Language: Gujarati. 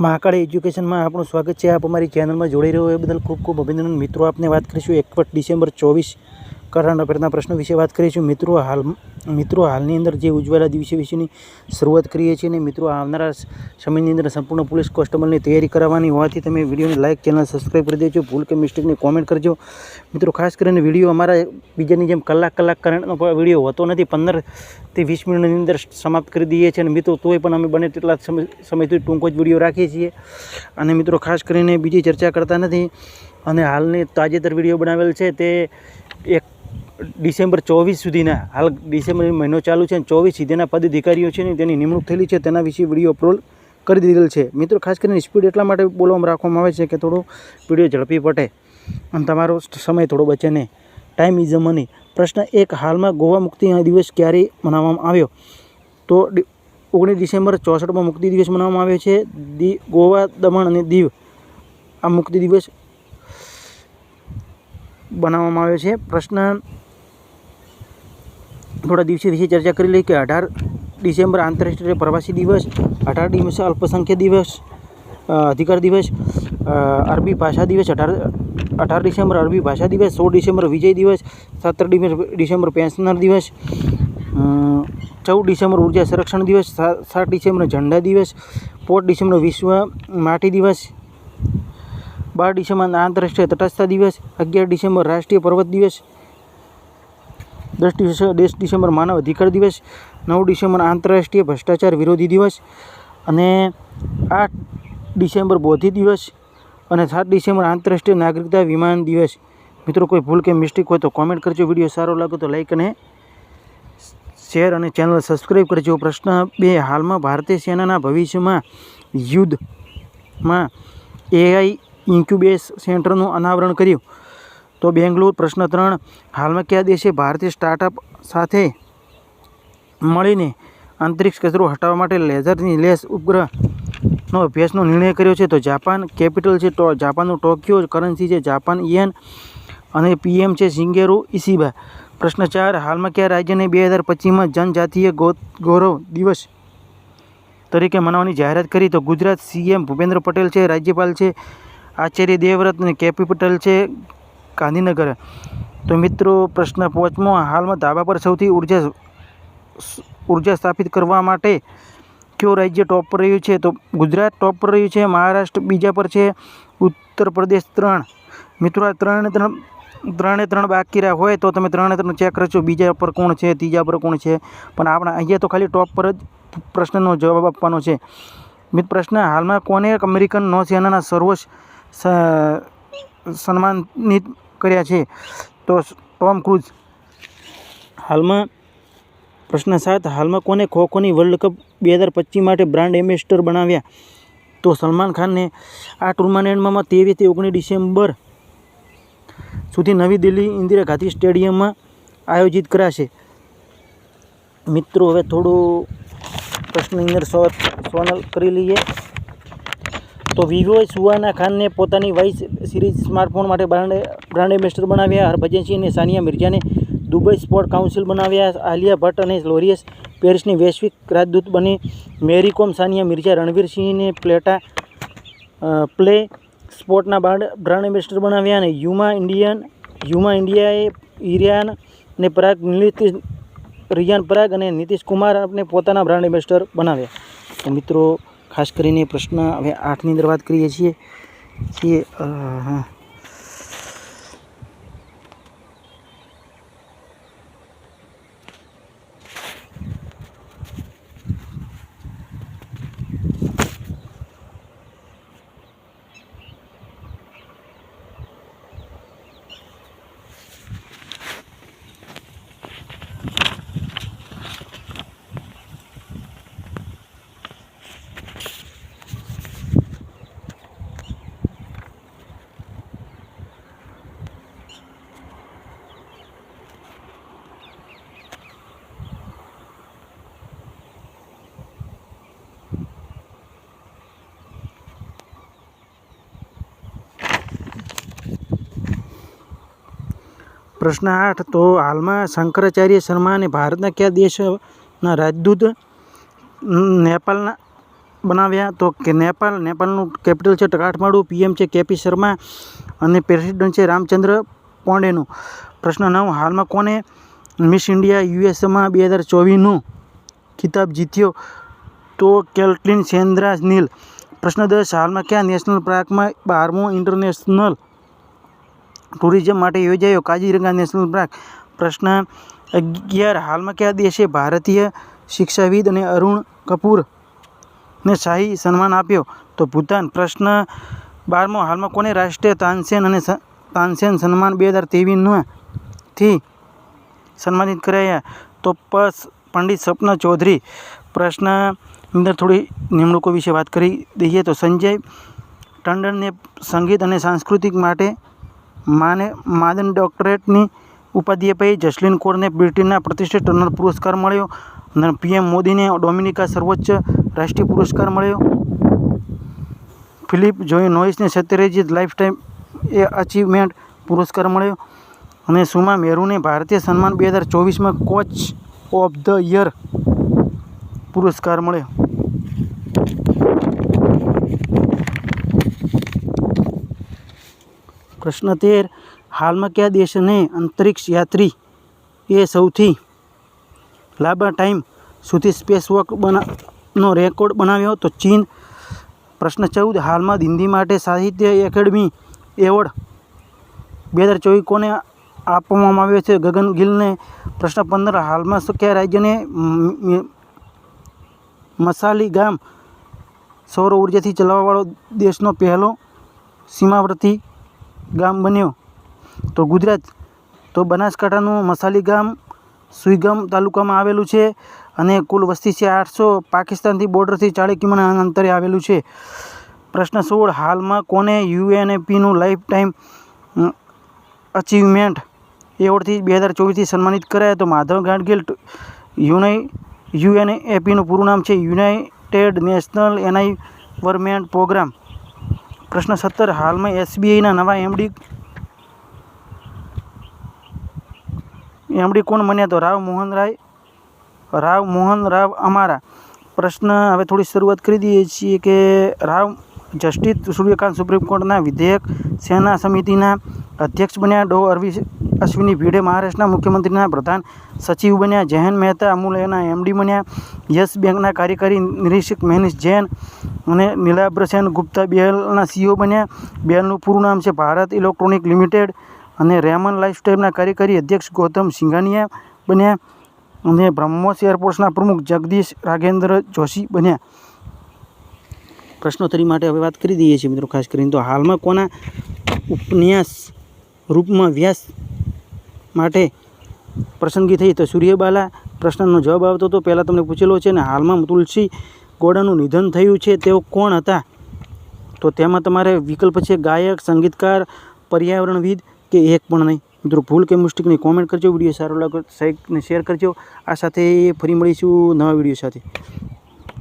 મહાકાળી એજ્યુકેશનમાં આપણું સ્વાગત છે. આપ અમારી ચેનલમાં જોડાઈ રહ્યો એ બદલ ખૂબ ખૂબ અભિનંદન. મિત્રો, આપને વાત કરીશું એકવટ ડિસેમ્બર ચોવીસ કરંટ અફેરના પ્રશ્નો વિશે વાત કરીશું મિત્રો, હાલ, મિત્રો, હાલની અંદર જે ઉજ્જવલા દિવસે વિશેની શરૂઆત કરીએ છીએ અને મિત્રો, આવનારા સમયની અંદર સંપૂર્ણ પોલીસ કોન્સ્ટેબલની તૈયારી કરાવવાની હોવાથી તમે વિડીયોને લાઇક ચેનલ સબસ્ક્રાઈબ કરી દેજો. ભૂલ કે મિસ્ટેકને કોમેન્ટ કરજો. મિત્રો, ખાસ કરીને વીડિયો અમારા બીજાની જેમ કલાક કલાક કરંટનો વીડિયો હોતો નથી. પંદરથી વીસ મિનિટની અંદર સમાપ્ત કરી દઈએ છીએ અને મિત્રો, તોય પણ અમે બને તેટલા સમય, સમયથી ટૂંકો જ વીડિયો રાખીએ છીએ. અને મિત્રો, ખાસ કરીને બીજી ચર્ચા કરતા નથી. અને હાલની તાજેતર વીડિયો બનાવેલ છે તે એક ડિસેમ્બર ચોવીસ સુધીના, હાલ ડિસેમ્બર મહિનો ચાલુ છે અને ચોવીસ સુધીના પદ અધિકારીઓ છે ને તેની નિમણૂક થયેલી છે. તેના વિશે વીડિયો અપલોડ કરી દીધેલ છે. મિત્રો, ખાસ કરીને સ્પીડ એટલા માટે બોલવામાં રાખવામાં આવે છે કે થોડો વીડિયો ઝડપી પટે અને તમારો સમય થોડો બચે નહીં. ટાઈમ ઇઝ મની પ્રશ્ન એક, હાલમાં ગોવા મુક્તિ દિવસ ક્યારે મનાવવામાં આવ્યો? તો ઓગણીસ ડિસેમ્બર ચોસઠમાં મુક્તિ દિવસ મનાવવામાં આવ્યો છે. દી, ગોવા દમણ અને દીવ આ મુક્તિ દિવસ બનાવવામાં આવ્યો છે. પ્રશ્ન થોડા દિવસે વિશે ચર્ચા કરી લઈએ કે અઢાર ડિસેમ્બર આંતરરાષ્ટ્રીય પ્રવાસી દિવસ, અઢાર દિવસ અલ્પસંખ્ય દિવસ અધિકાર દિવસ અરબી ભાષા દિવસ, અઢાર અઢાર ડિસેમ્બર અરબી ભાષા દિવસ, સોળ ડિસેમ્બર વિજય દિવસ, સત્તર ડિસેમ્બર પેન્શનર દિવસ ચૌદ ડિસેમ્બર ઊર્જા સંરક્ષણ દિવસ સાત ડિસેમ્બર ઝંડા દિવસ પોત ડિસેમ્બર વિશ્વ માટી દિવસ, બાર ડિસેમ્બર આંતરરાષ્ટ્રીય તટસ્થતા દિવસ, અગિયાર ડિસેમ્બર રાષ્ટ્રીય પર્વત દિવસ દસ ડિસેમ્બર દસ ડિસેમ્બર માનવ અધિકાર દિવસ, નવ ડિસેમ્બર આંતરરાષ્ટ્રીય ભ્રષ્ટાચાર વિરોધી દિવસ અને આઠ ડિસેમ્બર બોધિ દિવસ અને સાત ડિસેમ્બર આંતરરાષ્ટ્રીય નાગરિકતા વિમાન દિવસ. મિત્રો, કોઈ ભૂલ કે મિસ્ટેક હોય તો કોમેન્ટ કરજો. વીડિયો સારો લાગે તો લાઈક અને શેર અને ચેનલ સબસ્ક્રાઈબ કરજો. પ્રશ્ન બે, હાલમાં ભારતીય સેનાના ભવિષ્યમાં યુદ્ધમાં એઆઈ ઇન્ક્યુબેસ સેન્ટરનું અનાવરણ કર્યું. તો બેંગ્લોર પ્રશ્ન ત્રણ. હાલમાં કયા દેશે ભારતીય સ્ટાર્ટઅપ સાથે મળીને અંતરિક્ષ કચરો હટાવવા માટે લેઝરની લેસ ઉપગ્રહનો અભ્યાસનો નિર્ણય કર્યો છે? તો જાપાન કેપિટલ છે તો જાપાનનું ટોક્યો કરન્સી છે જાપાન યન અને પીએમ છે શિંગેરુ ઇસીબા પ્રશ્ન ચાર. હાલમાં કયા રાજ્યને બે હજાર પચીસમાં જનજાતીય ગૌરવ દિવસ તરીકે મનાવવાની જાહેરાત કરી? તો ગુજરાત સીએમ ભૂપેન્દ્ર પટેલ છે, રાજ્યપાલ છે, આચાર્ય દેવવ્રત અને કેપિટલ છે ગાંધીનગર. તો મિત્રો, પ્રશ્ન પાંચમો, હાલમાં ધાબા પર સૌથી ઊર્જા ઊર્જા સ્થાપિત કરવા માટે કયો રાજ્ય ટોપ પર રહ્યું છે? તો ગુજરાત ટોપ પર રહ્યું છે, મહારાષ્ટ્ર બીજા પર છે, ઉત્તર પ્રદેશ ત્રણ. મિત્રો, આ ત્રણે ત્રણ ત્રણે ત્રણ બાકી રહ્યા હોય તો તમે ત્રણે ત્રણ ચેક કરજો બીજા પર કોણ છે, ત્રીજા પર કોણ છે? પણ આપણા અહીંયા તો ખાલી ટોપ પર જ પ્રશ્નનો જવાબ આપવાનો છે. મિત્ર પ્રશ્ન, હાલમાં કોને અમેરિકન નૌસેનાના સર્વોચ્ચ સન્માનિત કર્યા છે. તો ટોમ ક્રૂઝ, હાલમાં પ્રશ્ન સાત, હાલમાં કોને ખો ખોની વર્લ્ડ કપ બે હજાર પચીસ માટે બ્રાન્ડ એમ્બેસેડર બનાવ્યા? તો સલમાન ખાનને આ ટુર્નામેન્ટમાં ત્રેવીસથી ઓગણીસ ડિસેમ્બર સુધી નવી દિલ્હી ઇન્દિરા ગાંધી સ્ટેડિયમમાં આયોજિત કરાશે. મિત્રો, હવે થોડું પ્રશ્નની અંદર સોનલ કરી લઈએ. તો વિવોએ સુવાના ખાનને પોતાની વાઇસ સિરીઝ સ્માર્ટફોન માટે બ્રાન્ડ બ્રાન્ડ એમ્બેસેડર બનાવ્યા હરભજન સિંહ અને સાનિયા મિર્જાને દુબઈ સ્પોર્ટ કાઉન્સિલ બનાવ્યા, આલિયા ભટ્ટ અને લોરિયસ પેરિસની વૈશ્વિક રાજદૂત બની. મેરી કોમ સાનિયા મિર્ઝા રણવીર સિંહને પ્લેટા પ્લે સ્પોર્ટના બ્રાન્ડ બ્રાન્ડ એમ્બેસેડર બનાવ્યા અને યુમા ઇન્ડિયન, યુમા ઇન્ડિયાએ ઇરિયાન અને પરાગ નીતિશ, રિયાન પરાગ અને નીતિશ કુમાર આપણે પોતાના બ્રાન્ડ એમ્બેસેડર બનાવ્યા. તો મિત્રો, ખાસ કરીને પ્રશ્ન હવે આઠની અંદર વાત કરીએ છીએ. છીએ હા. પ્રશ્ન આઠ, તો હાલમાં શંકરાચાર્ય શર્માને ભારતના કયા દેશના રાજદૂત નેપાલના બનાવ્યા? તો કે નેપાળ નેપાળનું કેપિટલ છે કાઠમાડું, પીએમ છે કેપી શર્મા અને પ્રેસિડન્ટ છે રામચંદ્ર પોંડેનું. પ્રશ્ન નવ, હાલમાં કોને મિસ ઇન્ડિયા યુએસએમાં બે હજાર ચોવીસનું ખિતાબ જીત્યો? તો કેલ્ટલિન સેન્દ્રા નીલ. પ્રશ્ન દસ, હાલમાં કયા નેશનલ પાર્કમાં બારમું ઇન્ટરનેશનલ ટુરિઝમ માટે યોજાયો. Kaziranga national park. પ્રશ્ન અગિયાર. હાલમાં કયા દેશે ભારતીય શિક્ષાવિદ અને અરુણ કપૂરને શાહી સન્માન આપ્યો? તો ભૂતાન. પ્રશ્ન બારમો. હાલમાં કોને રાષ્ટ્રીય તાનસેન અને તાનસેન સન્માન બે હજારથી સન્માનિત કરાયા? તો પસ પંડિત સપના ચૌધરી. પ્રશ્ન અંદર થોડી નિમણૂકો વિશે વાત કરી દઈએ તો સંજય ટંડનને સંગીત અને સાંસ્કૃતિક માટે માને માદન ડોક્ટરેટની ઉપાધિ અપાઈ જસલીન કોરને બ્રિટનના પ્રતિષ્ઠિત ટર્નર પુરસ્કાર મળ્યો અને પીએમ મોદીને ડોમિનિકા સર્વોચ્ચ રાષ્ટ્રીય પુરસ્કાર મળ્યો. ફિલિપ જોઈ નોઇસને સત્યરેજીત લાઈફ ટાઈમ એ અચીવમેન્ટ પુરસ્કાર મળ્યો અને સુમા મેરુને ભારતીય સન્માન બે હજાર ચોવીસમાં કોચ ઓફ ધ યર પુરસ્કાર મળ્યો. પ્રશ્ન તેર હાલમાં કયા દેશને અંતરિક્ષ યાત્રી એ સૌથી લાંબા ટાઈમ સુધી સ્પેસ વોક બના રેકોર્ડ બનાવ્યો તો ચીન, પ્રશ્ન ચૌદ, હાલમાં હિન્દી માટે સાહિત્ય એકેડમી એવોર્ડ બે હજાર ચોવીસ કોને આપવામાં આવ્યો છે. ગગન ગિલને પ્રશ્ન પંદર, હાલમાં કયા રાજ્યને મસાલી ગામ સૌર ઉર્જાથી ચલાવવાવાળો દેશનો પહેલો સીમાવર્તી ગામ બન્યો. તો ગુજરાત, તો બનાસકાંઠાનું મસાલી ગામ, સુઈગામ તાલુકામાં આવેલું છે અને કુલ વસ્તી છે આઠસો, પાકિસ્તાનથી બોર્ડરથી ચાળીસ કિલોમીટર અંતરે આવેલું છે. પ્રશ્ન સોળ, હાલમાં કોને યુએનએપીનું લાઈફ ટાઈમ અચીવમેન્ટ એવોર્ડથી બે હજાર ચોવીસથી સન્માનિત કરાયા? તો માધવ ગાડગિલ યુનાઈ યુએનએપીનું પૂરું નામ છે યુનાઇટેડ નેશનલ એનાઇવરમેન્ટ પ્રોગ્રામ. પ્રશ્ન સત્તર. હાલમાં એસબીઆઈના નવા એમડી એમડી કોણ બન્યા તો? રાવ મોહન રાય. રાવ મોહન રાવ અમારા. પ્રશ્ન હવે થોડી શરૂઆત કરી દઈએ છીએ કે રાવ જસ્ટિસ સૂર્યકાંત સુપ્રીમ કોર્ટના વિધેયક સેના સમિતિના અધ્યક્ષ બન્યા ડો અરવિ અશ્વિની ભીડે મહારાષ્ટ્રના મુખ્યમંત્રીના પ્રધાન સચિવ બન્યા જૈન મહેતા, અમૂલના એમડી બન્યા, યસ બેંકના કાર્યકારી નિરીક્ષક મહેનિશ જૈન અને નીલાબ્ર સેન ગુપ્તા બેલના સીઓ બન્યા. બેલનું પૂરું નામ છે ભારત ઇલેક્ટ્રોનિક લિમિટેડ અને રેમન લાઇફસ્ટાઇલના કાર્યકારી અધ્યક્ષ ગૌતમ સિંઘાનિયા બન્યા અને બ્રહ્મોસ એરપોર્ટ્સના પ્રમુખ જગદીશ રાઘેન્દ્ર જોશી બન્યા. પ્રશ્નોત્તરી માટે હવે વાત કરી દઈએ છીએ મિત્રો, ખાસ કરીને તો હાલમાં કોના ઉપન્યાસ રૂપમાં વ્યાસ માટે પસંદગી થઈ તો સૂર્યબાલા પ્રશ્નનો જવાબ આવતો હતો. પહેલાં તમને પૂછેલો છે ને, હાલમાં તુલસી ગોડાનું નિધન થયું છે, તેઓ કોણ હતા? તો તેમાં તમારે વિકલ્પ છે ગાયક, સંગીતકાર, પર્યાવરણવિદ કે એક પણ નહીં. મિત્રો, ભૂલ કે મિસ્ટેકની કોમેન્ટ કરજો, વીડિયો સારો લાગે લાઈક શેર કરજો. આ સાથે ફરી મળીશું નવા વીડિયો સાથે.